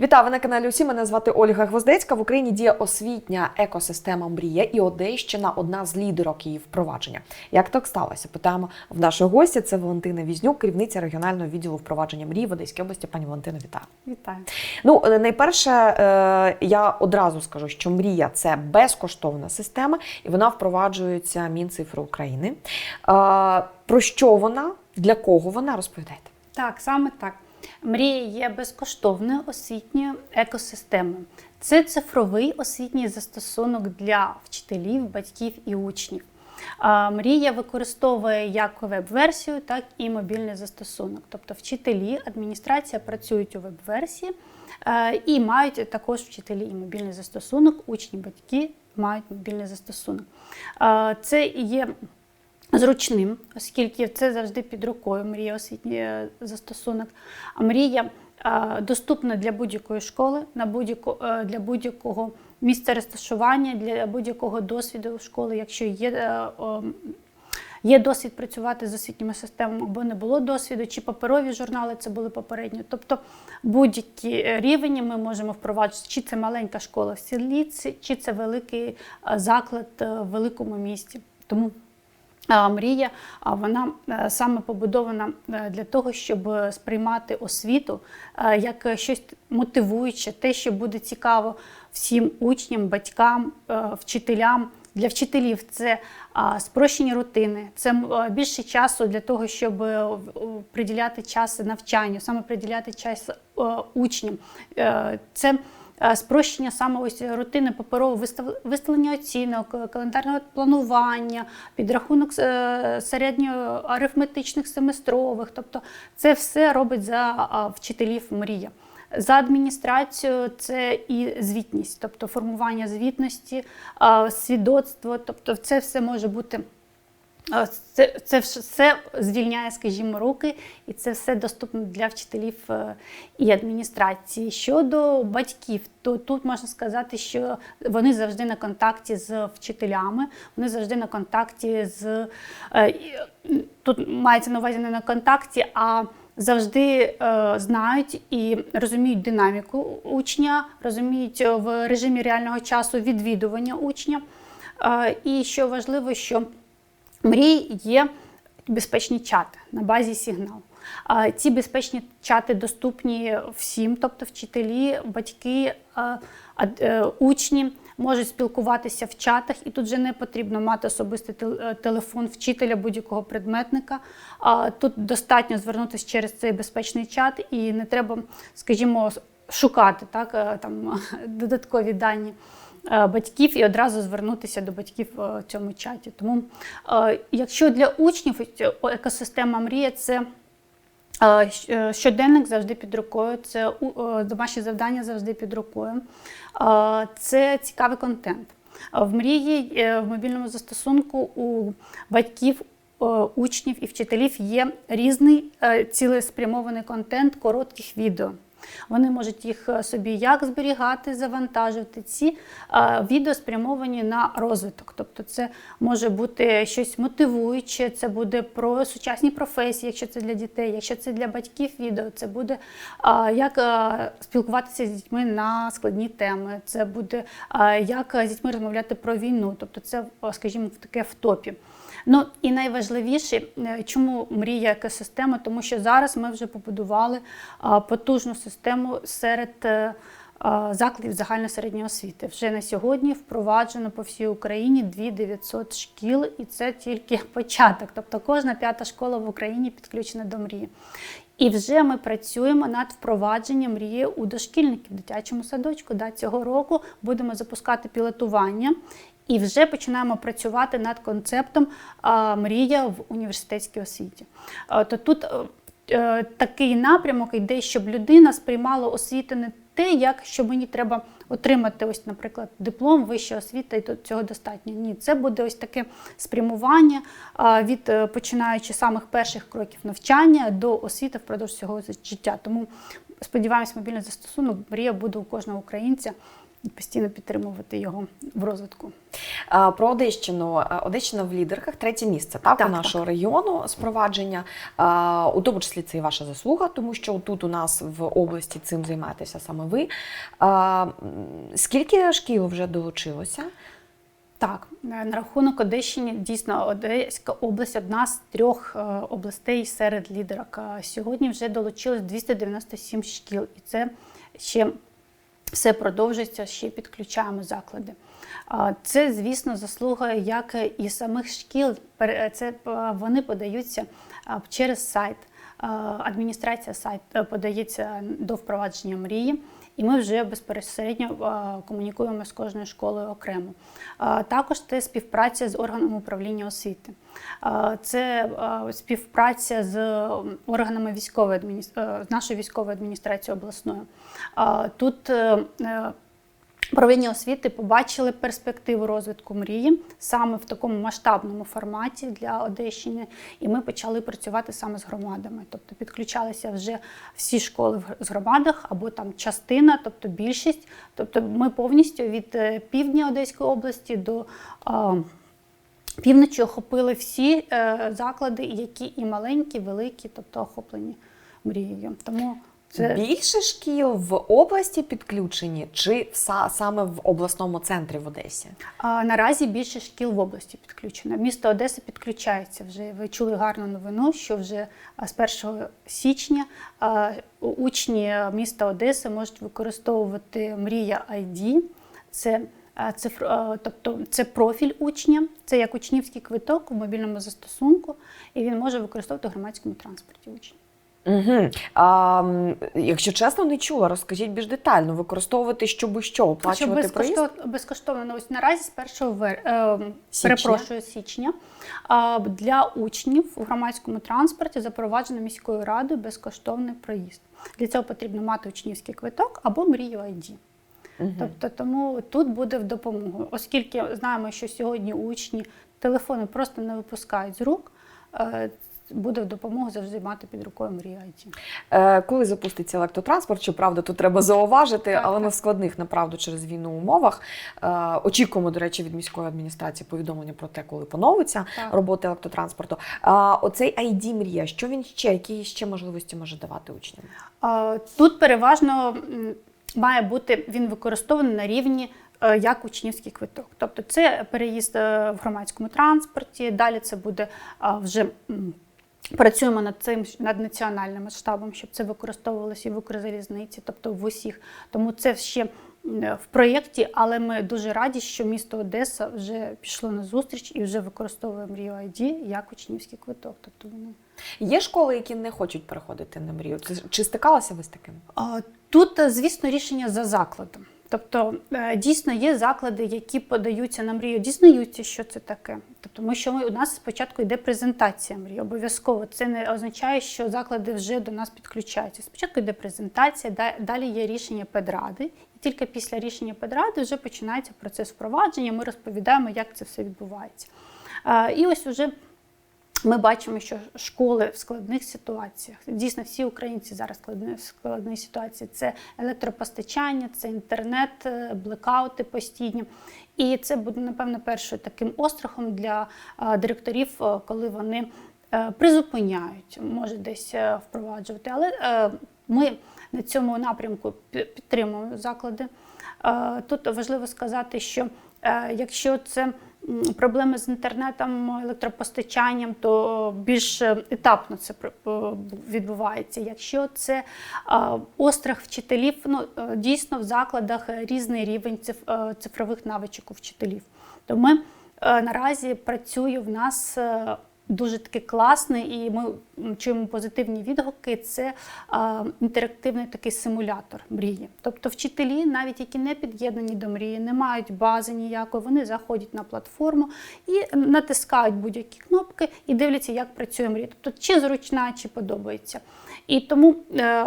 Вітаю ви на каналі Усі. Мене звати Ольга Гвоздецька. В Україні діє освітня екосистема Мрія і Одещина одна з лідерок її впровадження. Як так сталося? Питаємо в нашої гості. Це Валентина Візнюк, керівниця регіонального відділу впровадження мрії в Одеській області. Пані Валентина, вітаю. Вітаю. Ну, е, найперше, е, я одразу скажу, що мрія це безкоштовна система, і вона впроваджується Мінцифри України. Е, Про що вона? Для кого вона? Розповідайте. Так, саме так. Мрія є безкоштовною освітньою екосистемою. Це цифровий освітній застосунок для вчителів, батьків і учнів. Мрія використовує як веб-версію, так і мобільний застосунок. Тобто вчителі, адміністрація працюють у веб-версії е, і мають також вчителі і мобільний застосунок, учні, батьки мають мобільний застосунок. Це є зручним, оскільки це завжди під рукою мрія освітній е, застосунок. А мрія доступна для будь-якої школи, е, для будь-якого місця розташування, для будь-якого досвіду школи, якщо є. е, Є досвід працювати з освітніми системами, або не було досвіду, чи паперові журнали це були попередньо. Тобто будь-які рівні ми можемо впроваджувати, чи це маленька школа в селі, чи це великий заклад в великому місті. Тому Мрія, а, вона е, саме побудована е, для того, щоб сприймати освіту е, як щось мотивуюче, те, що буде цікаво всім учням, батькам, вчителям. Для вчителів це спрощені рутини, це більше часу для того, щоб приділяти час навчанню, саме приділяти час учням. Це спрощення саме ось рутини паперового виставлення оцінок, е, календарного планування, підрахунок е, середньоарифметичних семестрових. Тобто це все робить за вчителів мрія. За адміністрацію це і звітність, тобто формування звітності, свідоцтво, тобто це все може бути. Це, це все звільняє, скажімо, руки, і це все доступно для вчителів е, і адміністрації. Щодо батьків, то тут можна сказати, що вони завжди на контакті з вчителями, вони завжди на контакті з е, тут мається на увазі не на контакті, а завжди е, знають і розуміють динаміку учня, розуміють в режимі реального часу відвідування учня. І що важливо, що мрій є безпечні чати на базі сигнал. Ці безпечні чати доступні всім, тобто вчителі, батьки, е, учні можуть спілкуватися в чатах, і тут вже не потрібно мати особистий е, телефон вчителя будь-якого предметника. Тут достатньо звернутися через цей безпечний чат, і не треба, скажімо, шукати так, е, там, додаткові дані батьків і одразу звернутися до батьків е, в цьому чаті. Тому, е, якщо для учнів е, екосистема мрія це е, е, щоденник завжди під рукою, це е, домашні завдання завжди під рукою, е, це цікавий контент. Е, В мрії е, в мобільному застосунку у батьків. е, Учнів і вчителів є різний е, цілеспрямований контент коротких відео. Вони можуть їх е, собі як зберігати, завантажувати. Ці е, відео спрямовані на розвиток. Тобто, це може бути щось мотивуюче, це буде про сучасні професії, якщо це для дітей, якщо це для батьків відео, це буде е, як спілкуватися з дітьми на складні теми, це буде як з дітьми розмовляти про війну. Тобто, це, скажімо, таке в топі. Ну і найважливіше, е, чому мрія екосистема, тому що зараз ми вже побудували потужну систему серед е, закладів загальної середньої освіти. Вже на сьогодні впроваджено по всій Україні 2900 шкіл, і це тільки початок. Тобто кожна п'ята школа в Україні підключена до мрії. І вже ми працюємо над впровадженням мрії у дошкільників в дитячому садочку. Да, цього року будемо запускати пілотування. І вже починаємо працювати над концептом мрія в університетській освіті. То тут е, е, такий напрямок йде, щоб людина сприймала освіту не те, як що мені треба отримати, ось, наприклад, диплом вищої освіти, і цього достатньо. Ні, це буде ось таке спрямування від е, починаючи самих перших кроків навчання до освіти впродовж всього життя. Тому сподіваємось, мобільний застосунок мрія буде у кожного українця постійно підтримувати його в розвитку. Про Одещину. Одещина в лідерках третє місце так, Так, у нашого регіону з провадження. А, У тому числі це і ваша заслуга, тому що тут у нас в області цим займаєтеся саме ви. Скільки шкіл вже долучилося? Так, на рахунок Одещини дійсно Одеська область одна з трьох е, областей серед лідерок. Сьогодні вже долучилось 297 шкіл, і це ще все продовжиться ще підключаємо заклади. Це, звісно, заслуга як і самих шкіл. Це вони подаються через сайт. Адміністрація сайт е, подається до впровадження мрії. І ми вже безпосередньо е, комунікуємо з кожною школою окремо. Е, Також це співпраця з органами управління освіти. Е, Це е, співпраця з органами військової адміністрації, з нашою військовою адміністрацією обласною. Е, Тут е, е, Управління освіти побачили перспективу розвитку мрії саме в такому масштабному форматі для Одещини, і ми почали працювати саме з громадами. Тобто підключалися вже всі школи в- громадах або там частина, тобто більшість. Тобто ми повністю від е, півдня Одеської області до півночі охопили всі е, заклади, які і маленькі, і великі, тобто охоплені мрією. Тому це Більше шкіл в області підключені чи са- саме в обласному центрі в Одесі? А, Наразі більше шкіл в області підключено. Місто Одеса підключається вже. Ви чули гарну новину, що вже з 1 січня а, учні міста Одеси можуть використовувати Мрія ID. Це цифр, тобто це профіль учня, це як учнівський квиток в мобільному застосунку, і він може використовувати в громадському транспорті учня. Угу. А, якщо чесно, не чула, розкажіть більш детально. Використовувати щоби що? Оплачувати Що проїзд? безкоштовно, безкоштовно ну, ось наразі з 1 вер... е, Січня. перепрошую, січня для учнів у громадському транспорті запроваджено міською радою безкоштовний проїзд. Для цього потрібно мати учнівський квиток або мрію ID. Мгм. Тобто тому тут буде в допомогу, оскільки знаємо, що сьогодні учні телефони просто не випускають з рук. Е, Буде в допомогу завжди мати під рукою мрію ID. Е, Коли запуститься електротранспорт, щоправда, тут треба зауважити, Так, але так. на складних, направду, через війну умовах. Е, Очікуємо, до речі, від міської адміністрації повідомлення про те, коли поновиться Так. робота електротранспорту. А оцей ID мрія, що він ще, які ще можливості може давати учням? А, Тут переважно має бути він використований на рівні е, як учнівський квиток. Тобто це переїзд е, в громадському транспорті, далі це буде вже. Працюємо над цим над національним масштабом, щоб це використовувалося і в Укрзалізниці, тобто в усіх. Тому це ще в проєкті, але ми дуже раді, що місто Одеса вже пішло на зустріч і вже використовує мрію ID як учнівський квиток. Тобто вони Є школи, які не хочуть переходити на мрію. Чи стикалася ви з таким? Тут, е, звісно, рішення за закладом. Тобто, е, дійсно є заклади, які подаються на мрію, дізнаються, що це таке. Тобто, ми, що ми, у нас спочатку йде презентація мрії. Обов'язково це не означає, що заклади вже до нас підключаються. Спочатку йде презентація, далі є рішення педради, і тільки після рішення педради вже починається процес впровадження. Ми розповідаємо, як це все відбувається. І ось уже ми бачимо, що школи в складних ситуаціях, дійсно всі українці зараз складні, в складній ситуації. Це електропостачання, це інтернет, е, блекаути постійні. І це буде, напевно, першою таким острахом для е, директорів, е, коли вони призупиняють, може десь впроваджувати. Але ми на цьому напрямку підтримуємо заклади. Тут важливо сказати, що якщо це проблеми з інтернетом, електропостачанням, то більш е, етапно це е, відбувається. Якщо це е, острах вчителів, ну дійсно в закладах різний рівень циф- цифрових навичок у вчителів. То ми наразі працює в нас. Дуже таки класний, і ми чуємо позитивні відгуки. Це а, інтерактивний такий симулятор мрії. Тобто вчителі, навіть які не під'єднані до мрії, не мають бази ніякої, вони заходять на платформу і натискають будь-які кнопки і дивляться, як працює мрія. Тобто, чи зручна, чи подобається. І тому е,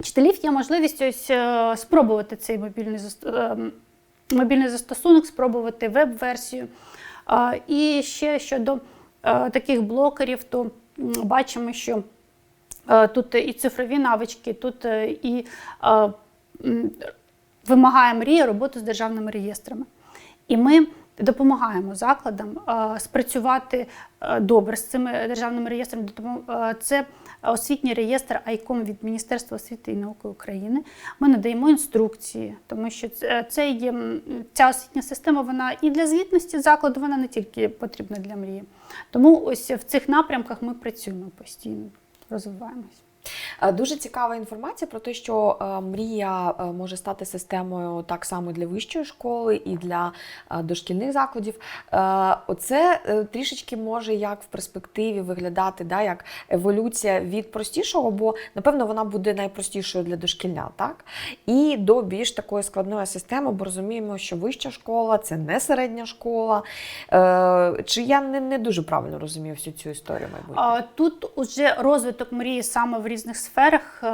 вчителів є можливість ось е, спробувати цей мобільний е, мобільний застосунок, спробувати веб-версію. І ще щодо таких блокерів, то бачимо, що е, тут і цифрові навички, тут е, і е, вимагає мрія роботу з державними реєстрами. І ми допомагаємо закладам е, спрацювати е, добре з цими державними реєстрами. Е, Це освітній реєстр ICOM від Міністерства освіти і науки України. Ми надаємо інструкції, тому що це є, ця освітня система вона і для звітності закладу, вона не тільки потрібна для мрії. Тому ось в цих напрямках ми працюємо постійно, розвиваємось. Е, Дуже цікава інформація про те, що е, мрія е, може стати системою так само для вищої школи і для дошкільних закладів. Оце трішечки може як в перспективі виглядати, да, як еволюція від простішого, бо напевно вона буде найпростішою для дошкільня, так? І до більш такої складної системи, бо розуміємо, що вища школа це не середня школа. Чи я не, не дуже правильно розумію всю цю історію майбутнього? Тут уже розвиток мрії саме в різних сферах. е,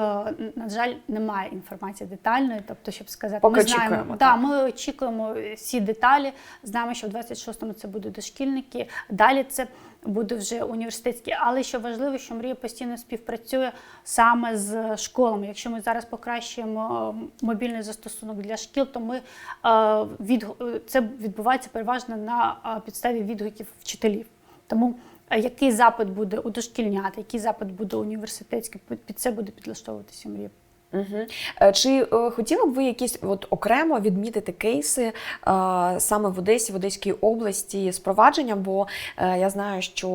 На жаль, немає інформації детальної, тобто, щоб сказати, Поки ми знаємо, очікуємо, да, ми очікуємо всі деталі. Знаємо, що в 26-му це будуть дошкільники. Далі це буде вже університетські. Але що важливо, що мрія постійно співпрацює саме з школами. Якщо ми зараз покращуємо е, мобільний застосунок для шкіл, то ми е, відгу- це відбувається переважно на підставі відгуків вчителів. Тому який запит буде у дошкільнят, який запит буде університетський, під це буде підлаштовуватися мрія. Угу. Чи е, хотіли б ви якісь от окремо відмітити кейси е, саме в Одесі, в Одеській області з провадженням? Бо е, я знаю, що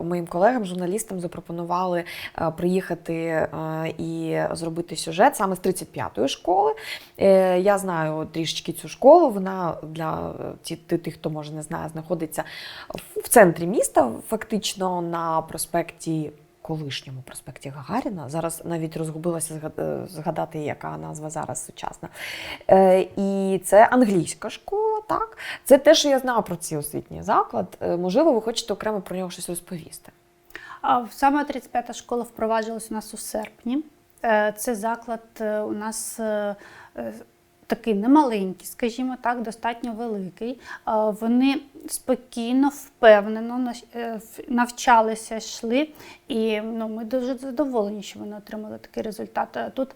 моїм колегам, журналістам запропонували е, приїхати е, і зробити сюжет саме з 35-ї школи. Е, я знаю трішечки цю школу. Вона для е, тих, хто може не знає, знаходиться в центрі міста, фактично на проспекті колишньому проспекті Гагаріна. Зараз навіть розгубилася е, згадати, яка назва зараз сучасна. Е, і це англійська школа, так? Це те, що я знаю про цей освітній заклад. Е, можливо, ви хочете окремо про нього щось розповісти. Саме 35-та школа впроваджувалась у нас у серпні. Це заклад у нас такий немаленький, скажімо так, достатньо великий. Е, Вони спокійно, впевнено е, навчалися, йшли, і ну, ми дуже задоволені, що вони отримали такий результат. Е, Тут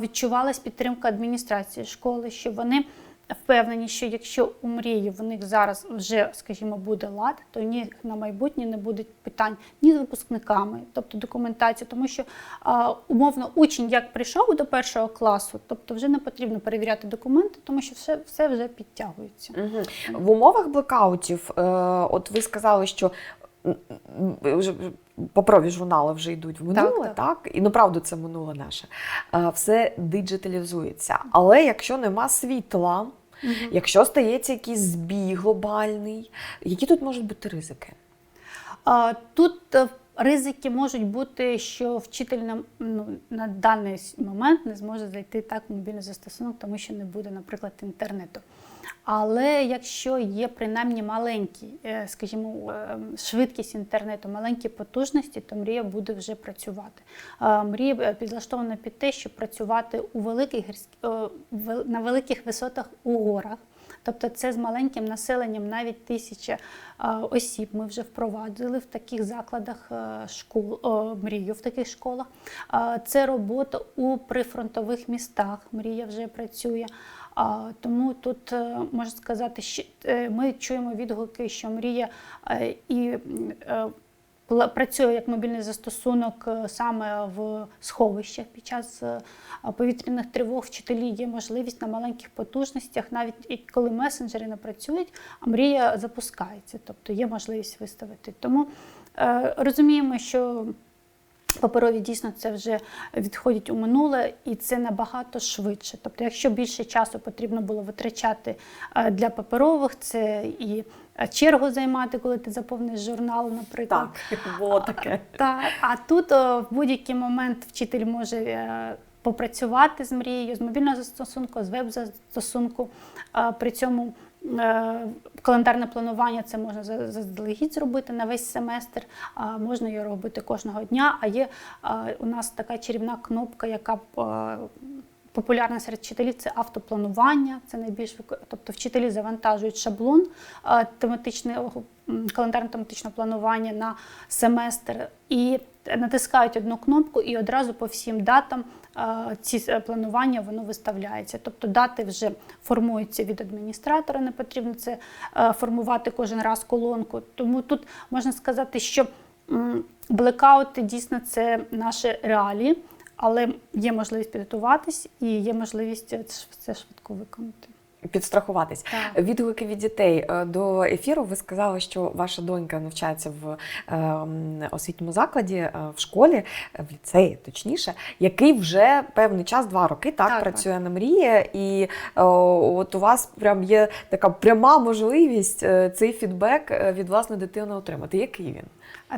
відчувалась підтримка адміністрації школи, що вони. Впевнені, що якщо у мрії в них зараз вже, скажімо, буде лад, то них на майбутнє не буде питань ні з випускниками, тобто документація, тому що умовно учень як прийшов до першого класу, тобто вже не потрібно перевіряти документи, тому що все, все вже підтягується. Угу. В умовах блекаутів, е, от ви сказали, що вже паперові журнали вже йдуть в минуле, так, Так, так. І направду це минуле наше. Все диджиталізується. Але якщо нема світла, якщо стається якийсь збій глобальний, які тут можуть бути ризики? А, Тут е, ризики можуть бути, що вчитель на, ну, на даний момент не зможе зайти так в мобільний застосунок, тому що не буде, наприклад, інтернету. Але якщо є принаймні маленькі, е, скажімо, е, швидкість інтернету, маленькі потужності, то мрія буде вже працювати. Е, Мрія підлаштована під те, щоб працювати у великих на великих висотах у горах. Тобто це з маленьким населенням, навіть тисяча осіб ми вже впровадили в таких закладах школ, мрію в таких школах. Це робота у прифронтових містах. Мрія вже працює. Тому тут е, можна сказати, що е, ми чуємо відгуки, що мрія е, і працює як мобільний застосунок саме в сховищах під час повітряних тривог. Вчителі є можливість на маленьких потужностях, навіть коли месенджери не працюють, а мрія запускається, тобто є можливість виставити. Тому розуміємо, що Паперові дійсно це вже відходять у минуле, і це набагато швидше. Тобто, якщо більше часу потрібно було витрачати е, для паперових, це і е, чергу займати, коли ти заповниш журнал, наприклад. було таке. Так, а тут в будь-який момент вчитель може е, попрацювати з мрією, з мобільного застосунку, з веб-застосунку. Е, При цьому е, календарне планування це можна заздалегідь зробити на весь семестр, можна його робити кожного дня. А є е, у нас така чарівна кнопка, яка е, Популярна серед вчителів це автопланування, це найбільш тобто вчителі завантажують шаблон е, тематичного календарно тематичного планування на семестр і натискають одну кнопку, і одразу по всім датам е, ці е, планування воно виставляється. Тобто дати вже формуються від адміністратора, не потрібно це е, формувати кожен раз колонку. Тому тут можна сказати, що блекаути дійсно це наші реалії, але є можливість підготуватись і є можливість це швидко виконати. Підстрахуватись. Так. Відгуки від дітей Е, до ефіру. Ви сказали, що ваша донька навчається в е, освітньому закладі, е, в школі, е, в ліцеї, точніше, який вже певний час, два роки, так, Так, працює на мрії, і от у вас прям є така пряма можливість цей фідбек від власної дитини отримати. Який він?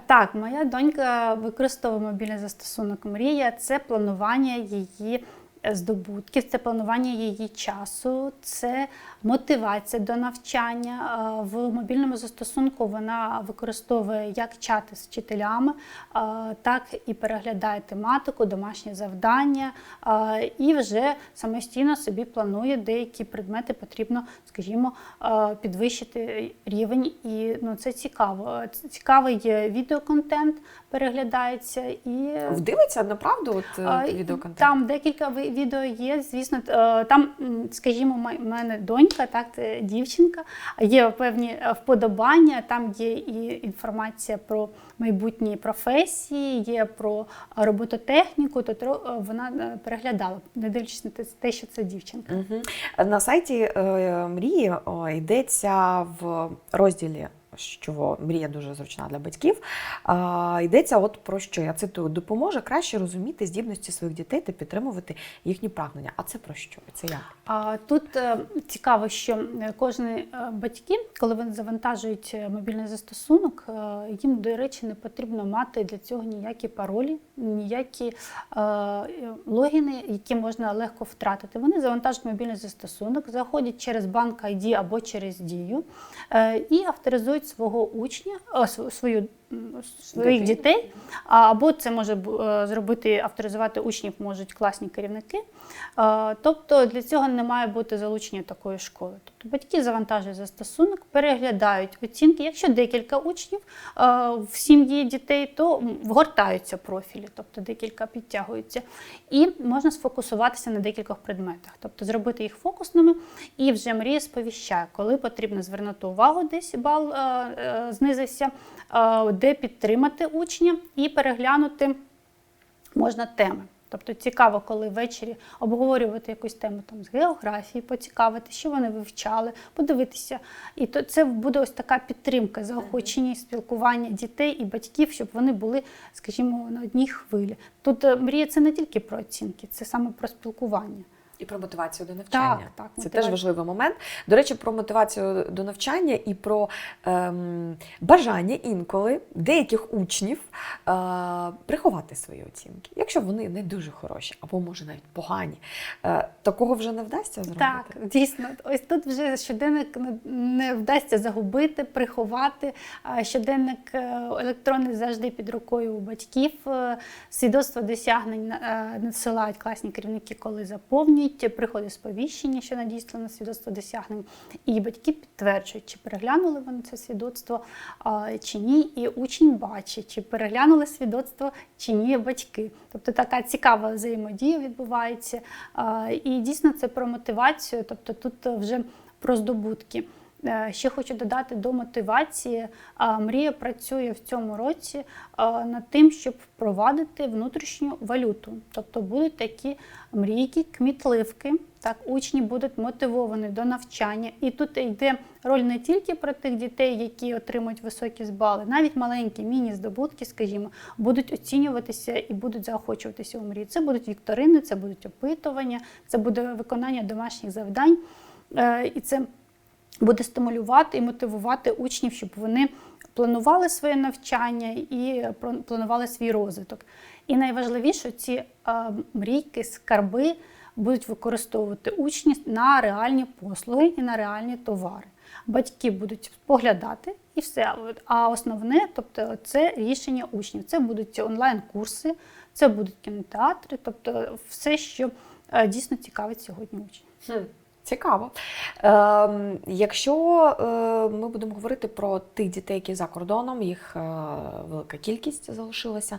Так, моя донька використовує мобільний застосунок Мрія. Це планування її здобутків, це планування її часу, це мотивація до навчання. Е, В мобільному застосунку вона використовує як чати з вчителями, е, так і переглядає тематику, домашні завдання е, і вже самостійно собі планує деякі предмети потрібно, скажімо, підвищити рівень. І ну, це цікаво. Цікавий відеоконтент переглядається і Вдивиться направду от, відеоконтент? Там декілька відео є. Звісно, е, там, скажімо, в мене донька, так дівчинка, є певні вподобання. Там є і інформація про майбутні професії, є про робототехніку. То е, вона е, переглядала, не дивлячись на те- що це дівчинка. Мгм. На сайті мрії йдеться в розділі. Що мрія дуже зручна для батьків. Йдеться от про що я цитую: допоможе краще розуміти здібності своїх дітей та підтримувати їхні прагнення. А це про що? Це як? А тут е, цікаво, що е, кожні е, батьки, коли вони завантажують мобільний застосунок, їм, до речі, не потрібно мати для цього ніякі паролі, ніякі логіни, які можна легко втратити. Вони завантажують мобільний застосунок, заходять через банк ID або через дію і авторизують свого учня, о, св- свою. Своїх дітей, або це може е, зробити авторизувати учнів можуть класні керівники. Е, Тобто для цього не має бути залучення такої школи. Тобто батьки завантажують застосунок, переглядають оцінки. Якщо декілька учнів е, в сім'ї дітей, то вгортаються профілі, тобто декілька підтягуються. І можна сфокусуватися на декількох предметах, тобто зробити їх фокусними і вже мрія сповіщає, коли потрібно звернути увагу, десь бал знизився, де підтримати учня і переглянути можна теми. Тобто цікаво, коли ввечері обговорювати якусь тему там з географії, поцікавити, що вони вивчали, подивитися. І то це буде ось така підтримка, заохочення спілкування дітей і батьків, щоб вони були, скажімо, на одній хвилі. Тут е, мрія це не тільки про оцінки, це саме про спілкування. І про мотивацію до навчання. Так, так, Це мотивація. теж важливий момент. До речі, про мотивацію до навчання і про ем, бажання інколи деяких учнів е, приховати свої оцінки, якщо вони не дуже хороші або може навіть погані. Е, такого вже не вдасться зробити. Так, дійсно, ось тут вже щоденник не- не вдасться загубити, приховати. Щоденник е, електронний завжди під рукою у батьків. Е, Свідоцтво досягнень е, надсилають класні керівники, коли заповнюють. Приходить сповіщення, що надіслано свідоцтво досягнень, і батьки підтверджують, чи переглянули вони це свідоцтво чи ні, і учень бачить, чи переглянули свідоцтво, чи ні батьки. Тобто така цікава взаємодія відбувається. І дійсно це про мотивацію, тобто тут вже про здобутки. Е, Ще хочу додати до мотивації. Мрія працює в цьому році над тим, щоб впровадити внутрішню валюту. Тобто будуть такі мрійки, кмітливки. Так, учні будуть мотивовані до навчання. І тут йде роль не тільки про тих дітей, які отримують високі бали, навіть маленькі міні-здобутки, скажімо, будуть оцінюватися і будуть заохочуватися у мрії. Це будуть вікторини, це будуть опитування, це буде виконання домашніх завдань. Е, І це буде стимулювати і мотивувати учнів, щоб вони планували своє навчання і планували свій розвиток. І найважливіше, ці е, мрійки, скарби будуть використовувати учні на реальні послуги і на реальні товари. Батьки будуть поглядати і все. А основне, тобто, це рішення учнів. Це будуть онлайн-курси, це будуть кінотеатри, тобто все, що е, дійсно цікавить сьогодні учнів. Цікаво. Ем, якщо е, ми будемо говорити про тих дітей, які за кордоном, їх е, велика кількість залишилася,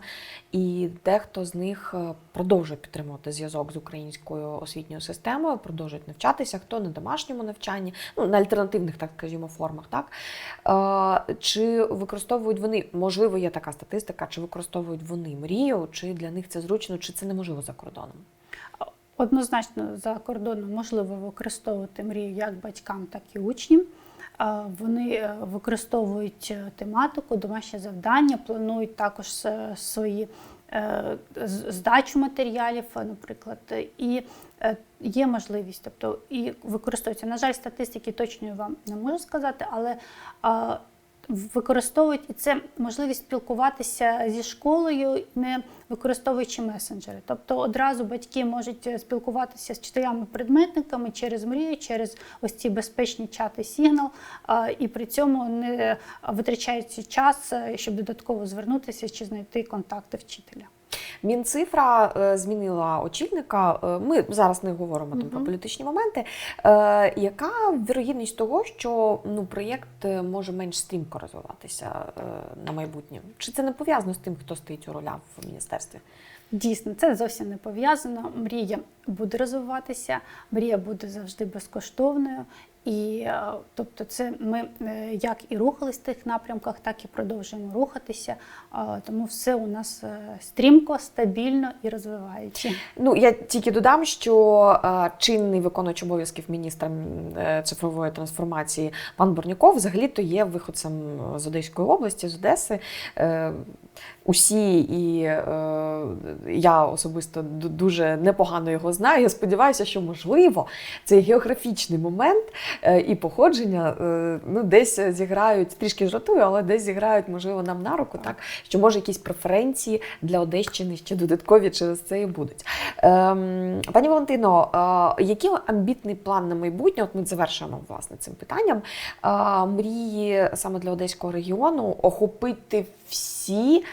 і дехто з них е, продовжує підтримувати зв'язок з українською освітньою системою, продовжують навчатися, хто на домашньому навчанні, ну на альтернативних, так скажімо, формах, так е, чи використовують вони, можливо, є така статистика, чи використовують вони мрію, чи для них це зручно, чи це неможливо за кордоном? Однозначно за кордоном можливо використовувати мрію як батькам, так і учням. Вони е, використовують е, тематику, домашні завдання, планують також е, свої здачу матеріалів, наприклад, і є можливість, тобто і використовується. На жаль, статистики точної вам не можу сказати, але використовують і це можливість спілкуватися зі школою, не використовуючи месенджери. Тобто одразу батьки можуть е, спілкуватися з вчителями-предметниками через мрію, через ось ці безпечні чати сигнал, і при цьому не витрачаючи час, е, щоб додатково звернутися чи знайти контакти вчителя. Мінцифра е, змінила очільника. Е, Ми зараз не говоримо там про політичні моменти. Е, Яка вірогідність того, що ну проєкт може менш стрімко розвиватися на майбутнє? Чи це не пов'язано з тим, хто стоїть у ролях в міністерстві? Дійсно, це зовсім не пов'язано. Мрія буде розвиватися, мрія буде завжди безкоштовною. І е, тобто, це ми е, як і рухались в тих напрямках, так і продовжуємо рухатися. Тому все у нас е, стрімко, стабільно і розвиваючи. Ну я тільки додам, що чинний виконувач обов'язків міністра цифрової трансформації пан Борняков взагалі то є виходцем з Одеської області, з Одеси. Усі, і е, я особисто дуже непогано його знаю. Я сподіваюся, що можливо цей географічний момент і походження е, ну, десь зіграють трішки жартую, але десь зіграють, можливо, нам на руку, так що може якісь преференції для Одещини ще додаткові через це і будуть. Ем, пані Валентино, е, який амбітний план на майбутнє? От ми завершуємо власне цим питанням. Е, мрії саме для одеського регіону охопити всі е,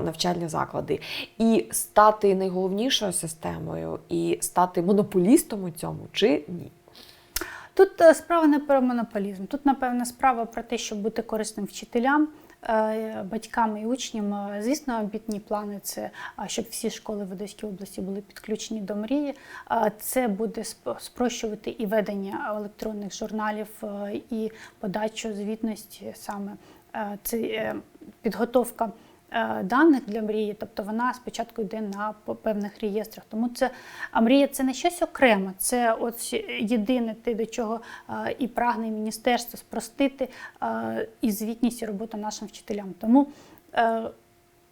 навчальні заклади і стати найголовнішою системою, і стати монополістом у цьому чи ні? Тут е, справа не про монополізм. Тут, напевно, справа про те, щоб бути корисним вчителям, е, батькам і учням. Е, Звісно, амбітні плани це щоб всі школи в Одеській області були підключені до мрії. Це буде сп- спрощувати і ведення електронних журналів, і подачу звітності саме. Це підготовка даних для мрії, тобто вона спочатку йде на певних реєстрах. Тому це а мрія це не щось окреме, це от єдине те, до чого е, і прагне міністерство спростити е, і звітність і роботу нашим вчителям. Тому е,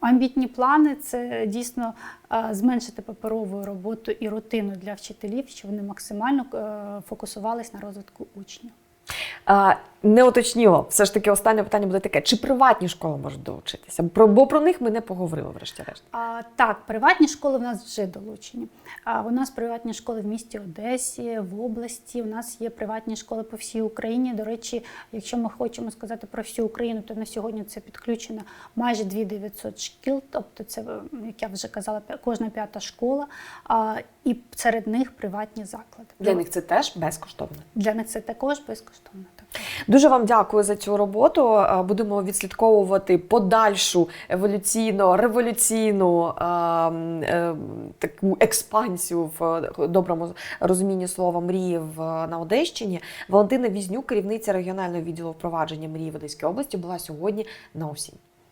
амбітні плани це дійсно е, зменшити паперову роботу і рутину для вчителів, щоб вони максимально е, фокусувались на розвитку учнів. Не уточніло. Все ж таки, останнє питання буде таке: чи приватні школи можуть долучитися? Про, бо про них ми не поговорили, врешті-решт. А, так, приватні школи в нас вже долучені. А, у нас приватні школи в місті Одесі, в області. У нас є приватні школи по всій Україні. До речі, якщо ми хочемо сказати про всю Україну, то на сьогодні це підключено майже 2900 шкіл. Тобто, це, як я вже казала, кожна п'ята школа. А, і серед них приватні заклади. Для них це теж безкоштовно. Для них це також безкоштовно. Так. Дуже вам дякую за цю роботу. Е, Будемо відслідковувати подальшу еволюційно революційну е, е, таку експансію в доброму розумінні слова мрії в на Одещині. Валентина Візнюк, керівниця регіонального відділу впровадження мрії в Одеській області, була сьогодні на осінь.